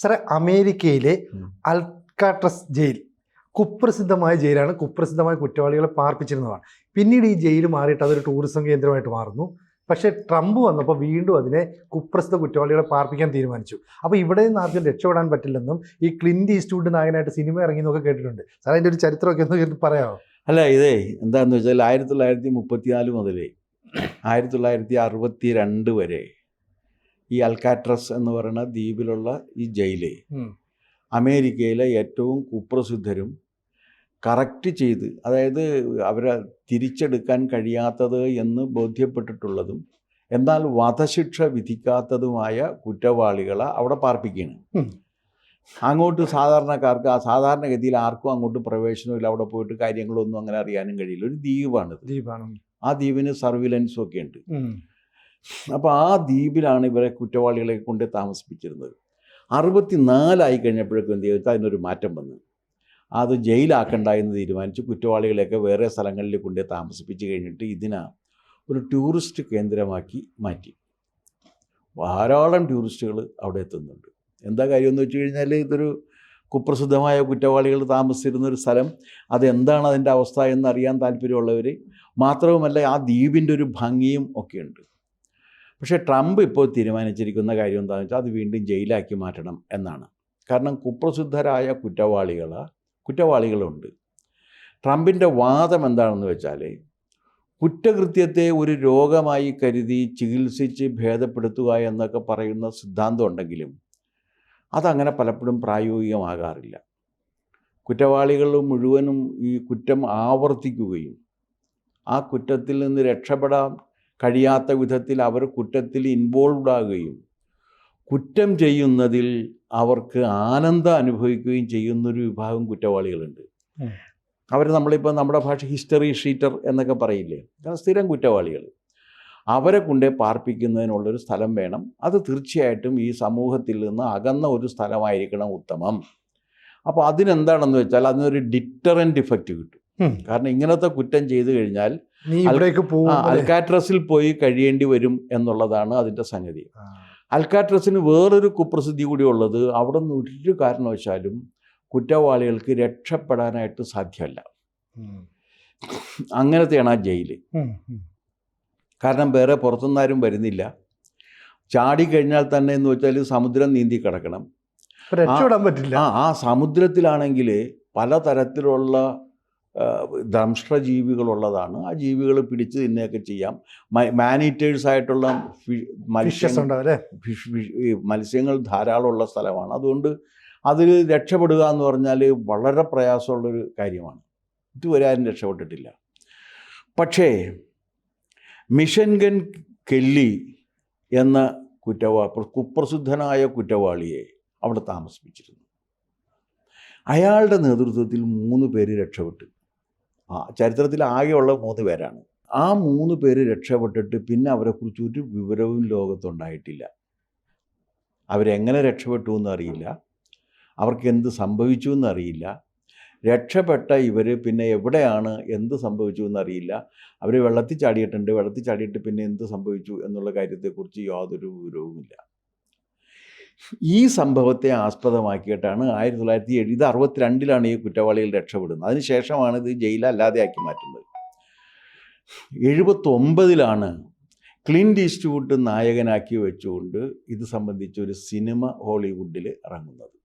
സാറേ അമേരിക്കയിലെ. Alcatraz jail കുപ്രസിദ്ധമായ ജയിലാണ് കുപ്രസിദ്ധമായ കുറ്റവാളികളെ പാർപ്പിച്ചിരുന്നതാണ്. പിന്നീട് ഈ ജയിൽ മാറിയിട്ട് അതൊരു ടൂറിസം കേന്ദ്രമായിട്ട് മാറുന്നു. പക്ഷേ ട്രംപ് വന്നപ്പോൾ വീണ്ടും അതിനെ കുപ്രസിദ്ധ കുറ്റവാളികളെ പാർപ്പിക്കാൻ തീരുമാനിച്ചു. അപ്പോൾ ഇവിടെ നിന്ന് ആർക്കും രക്ഷപ്പെടാൻ പറ്റില്ലെന്നും ഈ ക്ലിന്റ് ഈസ്റ്റ്വുഡ് നായകനായിട്ട് സിനിമ ഇറങ്ങിയെന്നൊക്കെ കേട്ടിട്ടുണ്ട്. സാർ അതിന്റെ ഒരു ചരിത്രമൊക്കെ ഒന്ന് കേട്ട് പറയാമോ? അല്ല ഇതേ എന്താണെന്ന് വെച്ചാൽ ആയിരത്തി തൊള്ളായിരത്തി മുപ്പത്തിനാല് മുതലേ ആയിരത്തി തൊള്ളായിരത്തി അറുപത്തി രണ്ട് വരെ ഈ അൽക്കാട്രസ് എന്ന് പറയുന്ന ദ്വീപിലുള്ള ഈ ജയിൽ അമേരിക്കയിലെ ഏറ്റവും കുപ്രസിദ്ധരും കറക്റ്റ് ചെയ്ത് അതായത് അവരെ തിരിച്ചെടുക്കാൻ കഴിയാത്തത് എന്ന് ബോധ്യപ്പെട്ടിട്ടുള്ളതും എന്നാൽ വധശിക്ഷ വിധിക്കാത്തതുമായ കുറ്റവാളികളെ അവിടെ പാർപ്പിക്കുകയാണ്. അങ്ങോട്ട് സാധാരണക്കാർക്ക് ആ സാധാരണഗതിയിൽ ആർക്കും അങ്ങോട്ട് പ്രവേശനമില്ല അവിടെ പോയിട്ട് കാര്യങ്ങളൊന്നും അങ്ങനെ അറിയാനും കഴിയില്ല. ഒരു ദ്വീപാണ് ദ്വീപാണ്. ആ ദ്വീപിന് സർവിലൻസും ഒക്കെ ഉണ്ട്. അപ്പോൾ ആ ദ്വീപിലാണ് ഇവരെ കുറ്റവാളികളെ കൊണ്ട് താമസിപ്പിച്ചിരുന്നത്. അറുപത്തിനാലായി കഴിഞ്ഞപ്പോഴേക്കും എന്ത് ചെയ്തു? അതിനൊരു മാറ്റം വന്നു. അത് ജയിലാക്കണ്ട എന്ന് തീരുമാനിച്ച്. കുറ്റവാളികളെയൊക്കെ വേറെ സ്ഥലങ്ങളിൽ കൊണ്ട് താമസിപ്പിച്ച് കഴിഞ്ഞിട്ട് ഇതിനെ ഒരു ടൂറിസ്റ്റ് കേന്ദ്രമാക്കി മാറ്റി. ധാരാളം ടൂറിസ്റ്റുകൾ അവിടെ എത്തുന്നുണ്ട്. എന്താ കാര്യമെന്ന് വെച്ച് കഴിഞ്ഞാൽ ഇതൊരു കുപ്രസിദ്ധമായ കുറ്റവാളികൾ താമസിച്ചിരുന്ന ഒരു സ്ഥലം. അതെന്താണ് അതിന്റെ അവസ്ഥ എന്നറിയാൻ താല്പര്യമുള്ളവർ മാത്രവുമല്ല ആ ദ്വീപിന്റെ ഒരു ഭംഗിയും ഒക്കെയുണ്ട് പക്ഷേ ട്രംപ് ഇപ്പോൾ തീരുമാനിച്ചിരിക്കുന്ന കാര്യം എന്താണെന്ന് വെച്ചാൽ അത് വീണ്ടും ജയിലാക്കി മാറ്റണം എന്നാണ്. കാരണം കുപ്രസിദ്ധരായ കുറ്റവാളികൾ കുറ്റവാളികളുണ്ട്. ട്രംപിന്റെ വാദം എന്താണെന്ന് വെച്ചാൽ കുറ്റകൃത്യത്തെ ഒരു രോഗമായി കരുതി ചികിത്സിച്ച് ഭേദപ്പെടുത്തുക എന്നൊക്കെ പറയുന്ന സിദ്ധാന്തം ഉണ്ടെങ്കിലും അതങ്ങനെ പലപ്പോഴും പ്രായോഗികമാകാറില്ല. കുറ്റവാളികൾ മുഴുവനും ഈ കുറ്റം ആവർത്തിക്കുകയും ആ കുറ്റത്തിൽ നിന്ന് രക്ഷപ്പെടാൻ കഴിയാത്ത വിധത്തിൽ അവർ കുറ്റത്തിൽ ഇൻവോൾവ് ആകുകയും കുറ്റം ചെയ്യുന്നതിൽ അവർക്ക് ആനന്ദം അനുഭവിക്കുകയും ചെയ്യുന്നൊരു വിഭാഗം കുറ്റവാളികളുണ്ട്. അവർ നമ്മളിപ്പോൾ നമ്മുടെ ഭാഷ ഹിസ്റ്ററി ഷീറ്റർ എന്നൊക്കെ പറയില്ലേ? കാരണം സ്ഥിരം കുറ്റവാളികൾ. അവരെ കൊണ്ടേ പാർപ്പിക്കുന്നതിനുള്ളൊരു സ്ഥലം വേണം. അത് തീർച്ചയായിട്ടും ഈ സമൂഹത്തിൽ നിന്ന് അകന്ന ഒരു സ്ഥലമായിരിക്കണം ഉത്തമം. അപ്പോൾ അതിനെന്താണെന്ന് വെച്ചാൽ അതിനൊരു ഡിറ്ററന്റ് ഇഫക്റ്റ് കിട്ടും. കാരണം ഇങ്ങനത്തെ കുറ്റം ചെയ്തു കഴിഞ്ഞാൽ അൽക്കാട്രസിൽ പോയി കഴിയേണ്ടി വരും എന്നുള്ളതാണ് അതിന്റെ സംഗതി. അൽക്കാട്രസിന് വേറൊരു കുപ്രസിദ്ധി കൂടി ഉള്ളത് അവിടെ നിന്ന് ഒരു കാരണവശാലും കുറ്റവാളികൾക്ക് രക്ഷപ്പെടാനായിട്ട് സാധ്യമല്ല. അങ്ങനത്തെയാണ് ആ ജയിൽ. കാരണം വേറെ പുറത്തുനിന്നാരും വരുന്നില്ല. ചാടി കഴിഞ്ഞാൽ തന്നെ എന്ന് വെച്ചാൽ സമുദ്രം നീന്തി കിടക്കണം. രക്ഷപ്പെടാൻ പറ്റില്ല. ആ ആ സമുദ്രത്തിലാണെങ്കിൽ പലതരത്തിലുള്ള ആ, ദംഷ്ട്രജീവികളുള്ളതാണ്. ആ ജീവികൾ പിടിച്ച് തിന്നുകയൊക്കെ ചെയ്യാം. മാനീറ്റേഴ്സ് ആയിട്ടുള്ള മത്സ്യങ്ങൾ ധാരാളമുള്ള സ്ഥലമാണ്. അതുകൊണ്ട് അതിൽ രക്ഷപ്പെടുക എന്ന് പറഞ്ഞാൽ വളരെ പ്രയാസമുള്ളൊരു കാര്യമാണ്. ഇതുവരെ ആരും രക്ഷപ്പെട്ടിട്ടില്ല. പക്ഷേ മിഷൻഗൻ കെല്ലി എന്ന കുറ്റവാ കുപ്രസിദ്ധനായ കുറ്റവാളിയെ അവിടെ താമസിപ്പിച്ചിരുന്നു. അയാളുടെ നേതൃത്വത്തിൽ മൂന്ന് പേര് രക്ഷപ്പെട്ടു. ആ ചരിത്രത്തിൽ ആകെയുള്ള മൂന്ന് പേരാണ്. ആ മൂന്ന് പേര് രക്ഷപ്പെട്ടിട്ട് പിന്നെ അവരെക്കുറിച്ച് ഒരു വിവരവും ലോകത്തുണ്ടായിട്ടില്ല. അവരെങ്ങനെ രക്ഷപ്പെട്ടു എന്നറിയില്ല. അവർക്ക് എന്ത് സംഭവിച്ചു എന്നറിയില്ല. രക്ഷപ്പെട്ട ഇവർ പിന്നെ എവിടെയാണ് എന്ത് സംഭവിച്ചു എന്നറിയില്ല. അവർ വെള്ളത്തിൽ ചാടിയിട്ടുണ്ട്. വെള്ളത്തിൽ ചാടിയിട്ട് പിന്നെ എന്ത് സംഭവിച്ചു എന്നുള്ള കാര്യത്തെക്കുറിച്ച് യാതൊരു വിവരവുമില്ല. ഈ സംഭവത്തെ ആസ്പദമാക്കിയിട്ടാണ് ആയിരത്തി തൊള്ളായിരത്തി എഴുതി അറുപത്തിരണ്ടിലാണ് ഈ കുറ്റവാളികൾ രക്ഷപ്പെടുന്നത്. അതിനുശേഷമാണ് ഇത് ജയിലല്ലാതെ ആക്കി മാറ്റുന്നത്. എഴുപത്തൊമ്പതിലാണ് ക്ലിന്റ് ഈസ്റ്റ്വുഡ് നായകനാക്കി വെച്ചുകൊണ്ട് ഇത് സംബന്ധിച്ച് ഒരു സിനിമ ഹോളിവുഡിൽ ഇറങ്ങുന്നത്.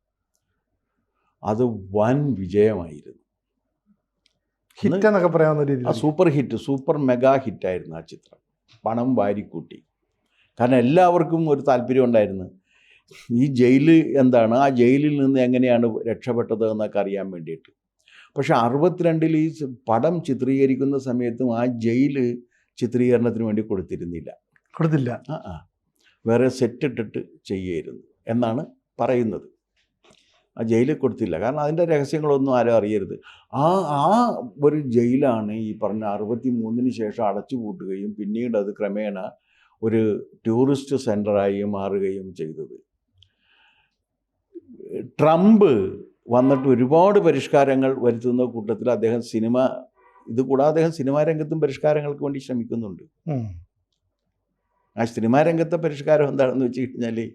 അത് വൻ വിജയമായിരുന്നു. ഹിറ്റ് എന്നൊക്കെ പറയാവുന്ന ആ രീതിയിൽ സൂപ്പർ ഹിറ്റ് സൂപ്പർ മെഗാ ഹിറ്റായിരുന്നു ആ ചിത്രം. പണം വാരിക്കൂട്ടി. കാരണം എല്ലാവർക്കും ഒരു താല്പര്യം ഉണ്ടായിരുന്നു. ഈ ജയിൽ എന്താണ്? ആ ജയിലിൽ നിന്ന് എങ്ങനെയാണ് രക്ഷപ്പെട്ടത് എന്നൊക്കെ അറിയാൻ വേണ്ടിയിട്ട്. പക്ഷേ അറുപത്തിരണ്ടിൽ ഈ പടം ചിത്രീകരിക്കുന്ന സമയത്തും ആ ജയിൽ ചിത്രീകരണത്തിന് വേണ്ടി കൊടുത്തിരുന്നില്ല. കൊടുത്തില്ല. ആ ആ. വേറെ സെറ്റ് ഇട്ടിട്ട് ചെയ്യായിരുന്നു എന്നാണ് പറയുന്നത്. ആ ജയിലിൽ കൊടുത്തില്ല. കാരണം അതിന്റെ രഹസ്യങ്ങളൊന്നും ആരും അറിയരുത്. ആ ആ ഒരു ജയിലാണ് ഈ പറഞ്ഞ അറുപത്തി മൂന്നിന് ശേഷം അടച്ചു പൂട്ടുകയും പിന്നീട് അത് ക്രമേണ ഒരു ടൂറിസ്റ്റ് സെന്ററായി മാറുകയും ചെയ്തത്. ട്രംപ് വന്നിട്ട് ഒരുപാട് പരിഷ്കാരങ്ങൾ വരുത്തുന്ന കൂട്ടത്തിൽ അദ്ദേഹം സിനിമ ഇത് കൂടാതെ അദ്ദേഹം സിനിമാ രംഗത്തും പരിഷ്കാരങ്ങൾക്ക് വേണ്ടി ശ്രമിക്കുന്നുണ്ട്. ആ സിനിമാ രംഗത്തെ പരിഷ്കാരം എന്താണെന്ന് വെച്ച് കഴിഞ്ഞാൽ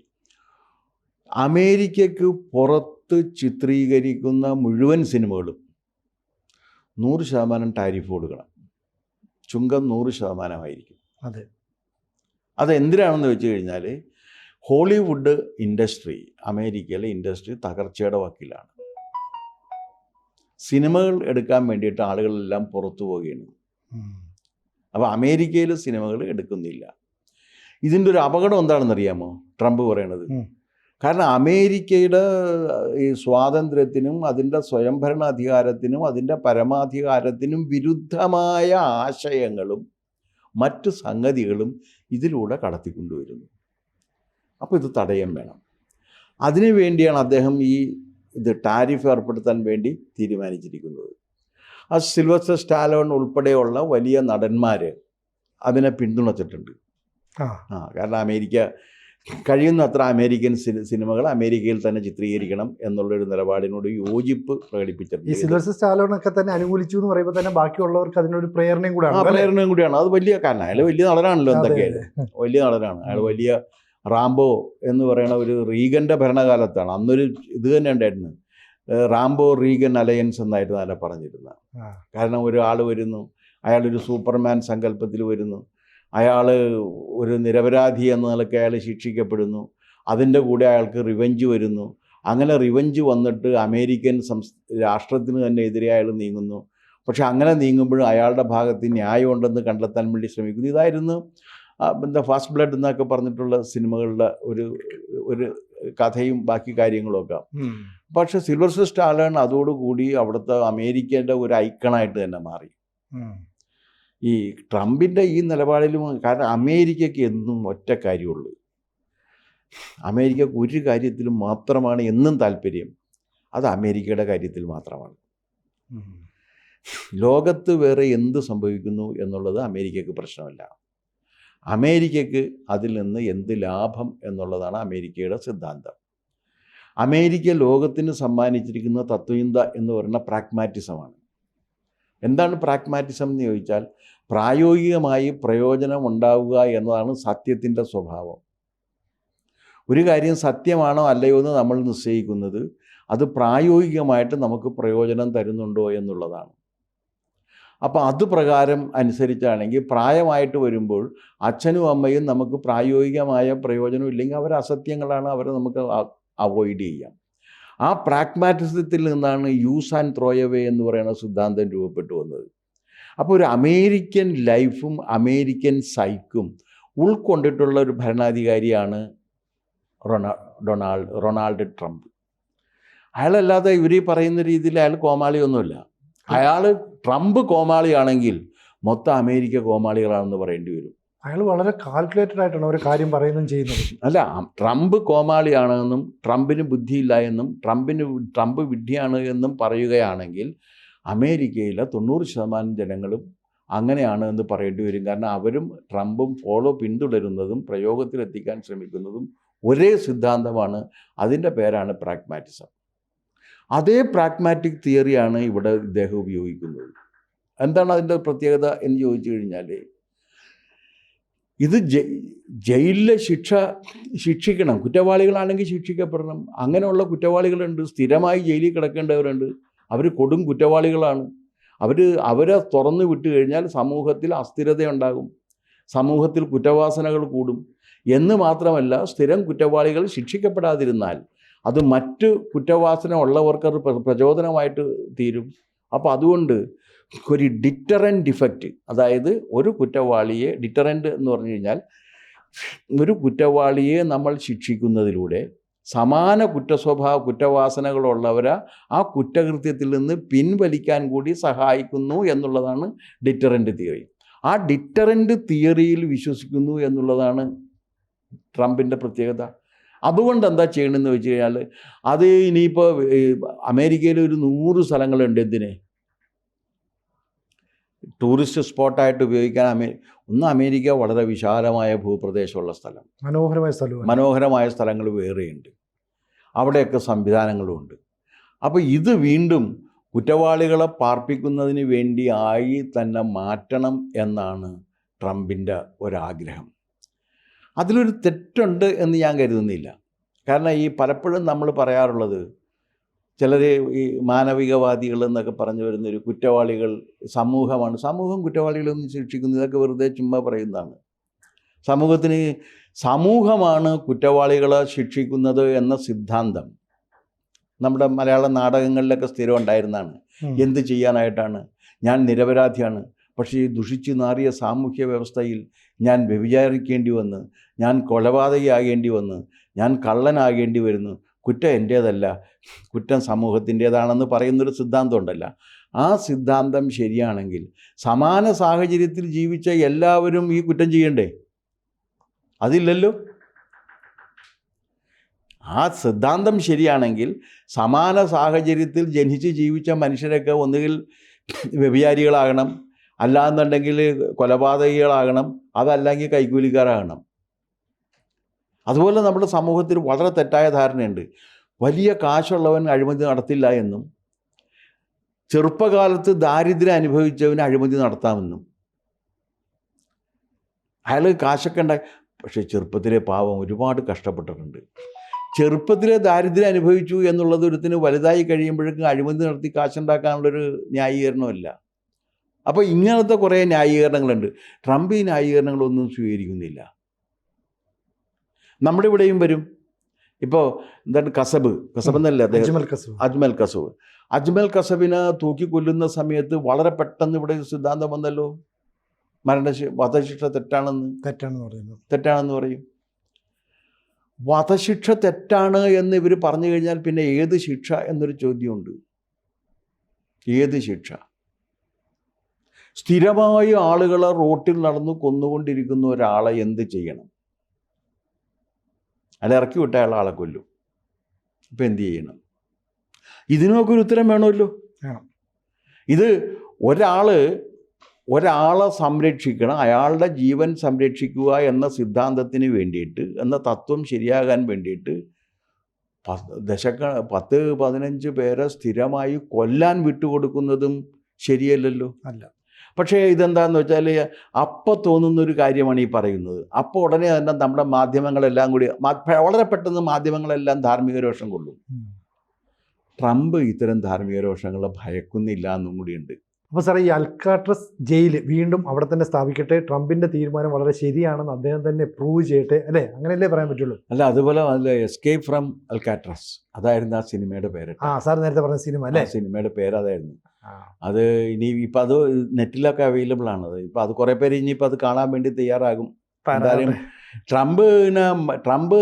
അമേരിക്കയ്ക്ക് പുറത്ത് ചിത്രീകരിക്കുന്ന മുഴുവൻ സിനിമകളും നൂറ് ശതമാനം ടാരിഫ് കൊടുക്കണം. ചുങ്കം നൂറ് ശതമാനമായിരിക്കും. അതെ. അത് എന്തിനാണെന്ന് വെച്ച് കഴിഞ്ഞാൽ ഹോളിവുഡ് ഇൻഡസ്ട്രി അമേരിക്കയിലെ ഇൻഡസ്ട്രി തകർച്ചയുടെ വക്കിലാണ്. സിനിമകൾ എടുക്കാൻ വേണ്ടിയിട്ട് ആളുകളെല്ലാം പുറത്തു പോവുകയാണ്. അപ്പോൾ അമേരിക്കയിൽ സിനിമകൾ എടുക്കുന്നില്ല. ഇതിന്റെ ഒരു അപകടം എന്താണെന്നറിയാമോ? ട്രംപ് പറയണത്. കാരണം അമേരിക്കയുടെ ഈ സ്വാതന്ത്ര്യത്തിനും അതിന്റെ സ്വയംഭരണാധികാരത്തിനും അതിന്റെ പരമാധികാരത്തിനും വിരുദ്ധമായ ആശയങ്ങളും മറ്റു സംഗതികളും ഇതിലൂടെ കടത്തിക്കൊണ്ടുവരുന്നു. അപ്പോൾ ഇത് തടയാൻ വേണം. അതിനു വേണ്ടിയാണ് അദ്ദേഹം ഈ ഇത് ടാരിഫ് ഏർപ്പെടുത്താൻ വേണ്ടി തീരുമാനിച്ചിരിക്കുന്നത്. ആ സിൽവസ്റ്റർ സ്റ്റാലോൺ ഉൾപ്പെടെയുള്ള വലിയ നടന്മാർ അതിനെ പിന്തുണച്ചിട്ടുണ്ട്. ആ. കാരണം അമേരിക്ക കഴിയുന്നത്ര അമേരിക്കൻ സിനി സിനിമകൾ അമേരിക്കയിൽ തന്നെ ചിത്രീകരിക്കണം എന്നുള്ളൊരു നിലപാടിനോട് യോജിപ്പ് ഈ പ്രകടിപ്പിച്ചിട്ടുണ്ട് സിൽവസ്റ്റർ സ്റ്റാലോണൊക്കെ തന്നെ അനുകൂലിച്ചു എന്ന് പറയുമ്പോൾ തന്നെ ബാക്കിയുള്ളവർക്ക് അതിനൊരു പ്രേരണയും കൂടിയാണ് പ്രേരണയും കൂടിയാണ്. അത് വലിയ കാരണം. അയാൾ വലിയ നടനാണല്ലോ എന്തൊക്കെയാണ് വലിയ നടനാണ്. അയാൾ വലിയ റാംബോ എന്ന് പറയുന്ന ഒരു റീഗന്റെ ഭരണകാലത്താണ്. അന്നൊരു ഇത് തന്നെ ഉണ്ടായിരുന്നു. റാംബോ റീഗൻ അലയൻസ് എന്നായിരുന്നു അതിനെ പറഞ്ഞിരുന്നത്. കാരണം ഒരാൾ വരുന്നു അയാളൊരു സൂപ്പർമാൻ സങ്കല്പത്തിൽ വരുന്നു അയാൾ ഒരു നിരപരാധി എന്ന നിലയ്ക്ക് അയാൾ ശിക്ഷിക്കപ്പെടുന്നു അതിന്റെ കൂടെ അയാൾക്ക് റിവഞ്ച് വരുന്നു. അങ്ങനെ റിവഞ്ച് വന്നിട്ട് അമേരിക്കൻ സംസ് രാഷ്ട്രത്തിന് തന്നെ എതിരെ അയാൾ നീങ്ങുന്നു. പക്ഷെ അങ്ങനെ നീങ്ങുമ്പോഴും അയാളുടെ ഭാഗത്ത് ന്യായമുണ്ടെന്ന് കണ്ടെത്താൻ വേണ്ടി ശ്രമിക്കുന്നു. ഇതായിരുന്നു എന്താ ഫാസ്റ്റ് ബ്ലഡ് എന്നൊക്കെ പറഞ്ഞിട്ടുള്ള സിനിമകളുടെ ഒരു ഒരു കഥയും ബാക്കി കാര്യങ്ങളൊക്കെ. പക്ഷെ സിൽവർ സ്റ്റാലൺ അതോടുകൂടി അവിടുത്തെ അമേരിക്കയുടെ ഒരു ഐക്കണായിട്ട് തന്നെ മാറി. ഈ ട്രംപിന്റെ ഈ നിലപാടിലും കാരണം അമേരിക്കയ്ക്ക് എന്നും ഒറ്റ കാര്യമുള്ളൂ. അമേരിക്കക്ക് ഒരു കാര്യത്തിലും മാത്രമാണ് എന്നും താല്പര്യം. അത് അമേരിക്കയുടെ കാര്യത്തിൽ മാത്രമാണ്. ലോകത്ത് വേറെ എന്ത് സംഭവിക്കുന്നു എന്നുള്ളത് അമേരിക്കക്ക് പ്രശ്നമല്ല. അമേരിക്കക്ക് അതിൽ നിന്ന് എന്ത് ലാഭം എന്നുള്ളതാണ് അമേരിക്കയുടെ സിദ്ധാന്തം. അമേരിക്ക ലോകത്തിന് സമ്മാനിച്ചിരിക്കുന്ന തത്വചിന്ത എന്ന് പറയുന്ന പ്രാഗ്മാറ്റിസമാണ്. എന്താണ് പ്രാഗ്മാറ്റിസം എന്ന് ചോദിച്ചാൽ പ്രായോഗികമായി പ്രയോജനം ഉണ്ടാവുക എന്നതാണ് സത്യത്തിന്റെ സ്വഭാവം. ഒരു കാര്യം സത്യമാണോ അല്ലയോ എന്ന് നമ്മൾ നിശ്ചയിക്കുന്നത് അത് പ്രായോഗികമായിട്ട് നമുക്ക് പ്രയോജനം തരുന്നുണ്ടോ എന്നുള്ളതാണ്. അപ്പോൾ അത് പ്രകാരം അനുസരിച്ചാണെങ്കിൽ പ്രായമായിട്ട് വരുമ്പോൾ അച്ഛനും അമ്മയും നമുക്ക് പ്രായോഗികമായ പ്രയോജനം ഇല്ലെങ്കിൽ അവർ അസത്യങ്ങളാണ് അവരെ നമുക്ക് അവോയ്ഡ് ചെയ്യാം. ആ പ്രാഗ്മാറ്റിസത്തിൽ നിന്നാണ് യൂസ് ആൻഡ് ത്രോയവേ എന്ന് പറയുന്ന സിദ്ധാന്തം രൂപപ്പെട്ടു വന്നത്. അപ്പോൾ ഒരു അമേരിക്കൻ ലൈഫും അമേരിക്കൻ സൈക്കും ഉൾക്കൊണ്ടിട്ടുള്ള ഒരു ഭരണാധികാരിയാണ് റൊണാ ഡൊണാൾഡ് റൊണാൾഡ് ട്രംപ്. അയാളല്ലാതെ ഇവർ പറയുന്ന രീതിയിൽ അയാൾ കോമാളിയൊന്നുമില്ല. അയാൾ ട്രംപ് കോമാളിയാണെങ്കിൽ മൊത്തം അമേരിക്ക കോമാളികളാണെന്ന് പറയേണ്ടി വരും. അയാൾ വളരെ കാൽക്കുലേറ്റഡ് ആയിട്ടാണ് ഒരു കാര്യം പറയുന്നതും ചെയ്യുന്നത്. അല്ല ട്രംപ് കോമാളിയാണെന്നും ട്രംപിന് ബുദ്ധിയില്ല എന്നും ട്രംപിന് ട്രംപ് വിഡ്ഢിയാണ് എന്നും പറയുകയാണെങ്കിൽ അമേരിക്കയിലെ തൊണ്ണൂറ് ശതമാനം ജനങ്ങളും അങ്ങനെയാണ് എന്ന് പറയേണ്ടി വരും. കാരണം അവരും ട്രംപും ഫോളോ പിന്തുടരുന്നതും പ്രയോഗത്തിലെത്തിക്കാൻ ശ്രമിക്കുന്നതും ഒരേ സിദ്ധാന്തമാണ്. അതിന്റെ പേരാണ് പ്രാഗ്മാറ്റിസം അതേ പ്രാഗ്മാറ്റിക് തിയറിയാണ് ഇവിടെ ഇദ്ദേഹം ഉപയോഗിക്കുന്നത്. എന്താണ് അതിന്റെ പ്രത്യേകത എന്ന് ചോദിച്ചു കഴിഞ്ഞാൽ ഇത് ജയിലിലെ ശിക്ഷ ശിക്ഷിക്കണം. കുറ്റവാളികളാണെങ്കിൽ ശിക്ഷിക്കപ്പെടണം. അങ്ങനെയുള്ള കുറ്റവാളികളുണ്ട്. സ്ഥിരമായി ജയിലിൽ കിടക്കേണ്ടവരുണ്ട്. അവർ കൊടും കുറ്റവാളികളാണ്. അവർ അവരെ തുറന്നു വിട്ടു കഴിഞ്ഞാൽ സമൂഹത്തിൽ അസ്ഥിരതയുണ്ടാകും. സമൂഹത്തിൽ കുറ്റവാസനകൾ കൂടും. എന്ന് മാത്രമല്ല സ്ഥിരം കുറ്റവാളികൾ ശിക്ഷിക്കപ്പെടാതിരുന്നാൽ അത് മറ്റ് കുറ്റവാസന ഉള്ളവർക്ക് അത് പ്ര- പ്രചോദനമായിട്ട് തീരും. അപ്പോൾ അതുകൊണ്ട് ഒരു ഡിറ്ററന്റ് ഇഫക്റ്റ് അതായത് ഒരു കുറ്റവാളിയെ ഡിറ്ററന്റ് എന്ന് പറഞ്ഞു കഴിഞ്ഞാൽ ഒരു കുറ്റവാളിയെ നമ്മൾ ശിക്ഷിക്കുന്നതിലൂടെ സമാന കുറ്റസ്വഭാവ കുറ്റവാസനകളുള്ളവരെ ആ കുറ്റകൃത്യത്തിൽ നിന്ന് പിൻവലിക്കാൻ കൂടി സഹായിക്കുന്നു എന്നുള്ളതാണ് ഡിറ്ററന്റ് തിയറി ആ ഡിറ്ററന്റ് തിയറിയിൽ വിശ്വസിക്കുന്നു എന്നുള്ളതാണ് ട്രംപിന്റെ പ്രത്യേകത. അതുകൊണ്ട് എന്താ ചെയ്യണമെന്ന് വെച്ച് കഴിഞ്ഞാൽ അത് ഇനിയിപ്പോൾ അമേരിക്കയിൽ ഒരു നൂറ് സ്ഥലങ്ങളുണ്ട് എന്തിന്? ടൂറിസ്റ്റ് സ്പോട്ടായിട്ട് ഉപയോഗിക്കാൻ അമേ ഒന്ന് അമേരിക്ക വളരെ വിശാലമായ ഭൂപ്രദേശമുള്ള സ്ഥലം. മനോഹരമായ സ്ഥലം മനോഹരമായ സ്ഥലങ്ങൾ വേറെയുണ്ട്. അവിടെയൊക്കെ സംവിധാനങ്ങളുമുണ്ട് അപ്പോൾ ഇത് വീണ്ടും കുറ്റവാളികളെ പാർപ്പിക്കുന്നതിന് വേണ്ടിയായി ആയി തന്നെ മാറ്റണം എന്നാണ് ട്രംപിന്റെ ഒരാഗ്രഹം. അതിലൊരു തെറ്റുണ്ട് എന്ന് ഞാൻ കരുതുന്നില്ല. കാരണം ഈ പലപ്പോഴും നമ്മൾ പറയാറുള്ളത് ചിലർ ഈ മാനവികവാദികൾ എന്നൊക്കെ പറഞ്ഞു വരുന്നൊരു കുറ്റവാളികൾ സമൂഹമാണ്. സമൂഹം കുറ്റവാളികളൊന്നും ശിക്ഷിക്കുന്നു. ഇതൊക്കെ വെറുതെ ചുമ്മാ പറയുന്നതാണ്. സമൂഹത്തിന് സമൂഹമാണ് കുറ്റവാളികളെ ശിക്ഷിക്കുന്നത് എന്ന സിദ്ധാന്തം നമ്മുടെ മലയാള നാടകങ്ങളിലൊക്കെ സ്ഥിരം ഉണ്ടായിരുന്നതാണ്. എന്ത് ചെയ്യാനായിട്ടാണ്? ഞാൻ നിരപരാധിയാണ്. പക്ഷേ ഈ ദുഷിച്ചു നാറിയ സാമൂഹ്യ വ്യവസ്ഥയിൽ ഞാൻ വ്യഭിചാരിക്കേണ്ടി വന്ന് ഞാൻ കൊലപാതകയാകേണ്ടി വന്ന് ഞാൻ കള്ളനാകേണ്ടി വരുന്നു കുറ്റം എന്റേതല്ല കുറ്റം സമൂഹത്തിന്റേതാണെന്ന് പറയുന്നൊരു സിദ്ധാന്തമുണ്ടല്ല. ആ സിദ്ധാന്തം ശരിയാണെങ്കിൽ സമാന സാഹചര്യത്തിൽ ജീവിച്ച എല്ലാവരും ഈ കുറ്റം ചെയ്യണ്ടേ? അതില്ലല്ലോ. ആ സിദ്ധാന്തം ശരിയാണെങ്കിൽ സമാന സാഹചര്യത്തിൽ ജനിച്ച് ജീവിച്ച മനുഷ്യരൊക്കെ ഒന്നുകിൽ വ്യഭിചാരികളാകണം അല്ലാന്നുണ്ടെങ്കിൽ കൊലപാതകികളാകണം അതല്ലെങ്കിൽ കൈക്കൂലിക്കാരാകണം. അതുപോലെ നമ്മുടെ സമൂഹത്തിൽ വളരെ തെറ്റായ ധാരണയുണ്ട്. വലിയ കാശുള്ളവൻ അഴിമതി നടത്തില്ല എന്നും ചെറുപ്പകാലത്ത് ദാരിദ്ര്യം അനുഭവിച്ചവന് അഴിമതി നടത്താമെന്നും. അയാൾ കാശൊക്കെ ഉണ്ടായി. പക്ഷേ ചെറുപ്പത്തിലെ പാവം ഒരുപാട് കഷ്ടപ്പെട്ടിട്ടുണ്ട്. ചെറുപ്പത്തിലെ ദാരിദ്ര്യം അനുഭവിച്ചു എന്നുള്ളത് ഒരുത്തിന് വലുതായി കഴിയുമ്പോഴേക്കും അഴിമതി നടത്തി കാശുണ്ടാക്കാനുള്ളൊരു ന്യായീകരണമല്ല അപ്പോൾ ഇങ്ങനത്തെ കുറേ ന്യായീകരണങ്ങളുണ്ട്. ട്രംപ് ഈ ന്യായീകരണങ്ങളൊന്നും സ്വീകരിക്കുന്നില്ല. നമ്മുടെ ഇവിടെയും വരും. ഇപ്പോൾ എന്താണ് കസബ്? കസബ് എന്നല്ല അജ്മൽ കസബ്. അജ്മൽ കസബ്. അജ്മൽ കസബിനെ തൂക്കിക്കൊല്ലുന്ന സമയത്ത് വളരെ പെട്ടെന്ന് ഇവിടെ സിദ്ധാന്തം വന്നല്ലോ. മരണശി വധശിക്ഷ തെറ്റാണെന്ന്. തെറ്റാണെന്ന് പറയുന്നു. തെറ്റാണെന്ന് പറയും. വധശിക്ഷ തെറ്റാണ് എന്ന് ഇവർ പറഞ്ഞു കഴിഞ്ഞാൽ പിന്നെ ഏത് ശിക്ഷ എന്നൊരു ചോദ്യമുണ്ട്. ഏത് ശിക്ഷ? സ്ഥിരമായി ആളുകളെ റോട്ടിൽ നടന്ന് കൊന്നുകൊണ്ടിരിക്കുന്ന ഒരാളെ എന്ത് ചെയ്യണം? അല്ല ഇറക്കി വിട്ട അയാൾ ആളെ കൊല്ലും. ഇപ്പം എന്ത് ചെയ്യണം? ഇതിനൊക്കെ ഒരു ഉത്തരം വേണമല്ലോ. വേണം. ഇത് ഒരാൾ ഒരാളെ സംരക്ഷിക്കണം അയാളുടെ ജീവൻ സംരക്ഷിക്കുക എന്ന സിദ്ധാന്തത്തിന് വേണ്ടിയിട്ട് എന്ന തത്വം ശരിയാകാൻ വേണ്ടിയിട്ട് പ- ദശക്ക പത്ത് പതിനഞ്ച് പേരെ സ്ഥിരമായി കൊല്ലാൻ വിട്ടുകൊടുക്കുന്നതും ശരിയല്ലല്ലോ. അല്ല. പക്ഷേ ഇതെന്താണെന്ന് വെച്ചാൽ അപ്പം തോന്നുന്നൊരു കാര്യമാണ് ഈ പറയുന്നത്. അപ്പോൾ ഉടനെ തന്നെ നമ്മുടെ മാധ്യമങ്ങളെല്ലാം കൂടി വളരെ പെട്ടെന്ന് മാധ്യമങ്ങളെല്ലാം ധാർമ്മിക രോഷം കൊള്ളും. ട്രംപ് ഇത്തരം ധാർമ്മിക രോഷങ്ങളെ ഭയക്കുന്നില്ല എന്നും കൂടിയുണ്ട്. അപ്പോൾ സാറേ ഈ അൽക്കാട്രസ് ജയിൽ വീണ്ടും അവിടെ തന്നെ സ്ഥാപിക്കട്ടെ. ട്രംപിന്റെ തീരുമാനം വളരെ ശരിയാണെന്ന് അദ്ദേഹം തന്നെ പ്രൂവ് ചെയ്യട്ടെ. അല്ലേ? അങ്ങനെയല്ലേ പറയാൻ പറ്റുള്ളൂ? അല്ല അതുപോലെ അല്ല എസ്കേപ്പ് ഫ്രം അൽക്കാട്രസ്. അതായിരുന്നു ആ സിനിമയുടെ പേര് ആ സാർ നേരത്തെ പറഞ്ഞ സിനിമ അല്ലേ? സിനിമയുടെ പേര് അതായിരുന്നു. അത് ഇനി ഇപ്പം അത് നെറ്റിലൊക്കെ അവൈലബിൾ ആണത് ഇപ്പം അത് കുറേ പേര് ഇനിയിപ്പോൾ അത് കാണാൻ വേണ്ടി തയ്യാറാകും. എന്തായാലും ട്രംപിന് ട്രംപ്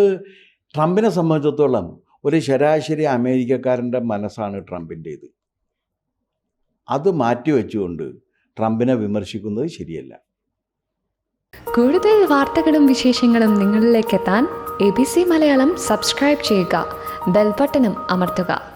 ട്രംപിനെ സംബന്ധിച്ചിടത്തോളം ഒരു ശരാശരി അമേരിക്കക്കാരന്റെ മനസ്സാണ് ട്രംപിന്റേത്. അത് മാറ്റി വെച്ചുകൊണ്ട് ട്രംപിനെ വിമർശിക്കുന്നത് ശരിയല്ല. കൂടുതൽ വാർത്തകളും വിശേഷങ്ങളും നിങ്ങളിലേക്ക് എത്താൻ A B C Malayalam subscribe ചെയ്യുക. ബെൽബട്ടനും അമർത്തുക.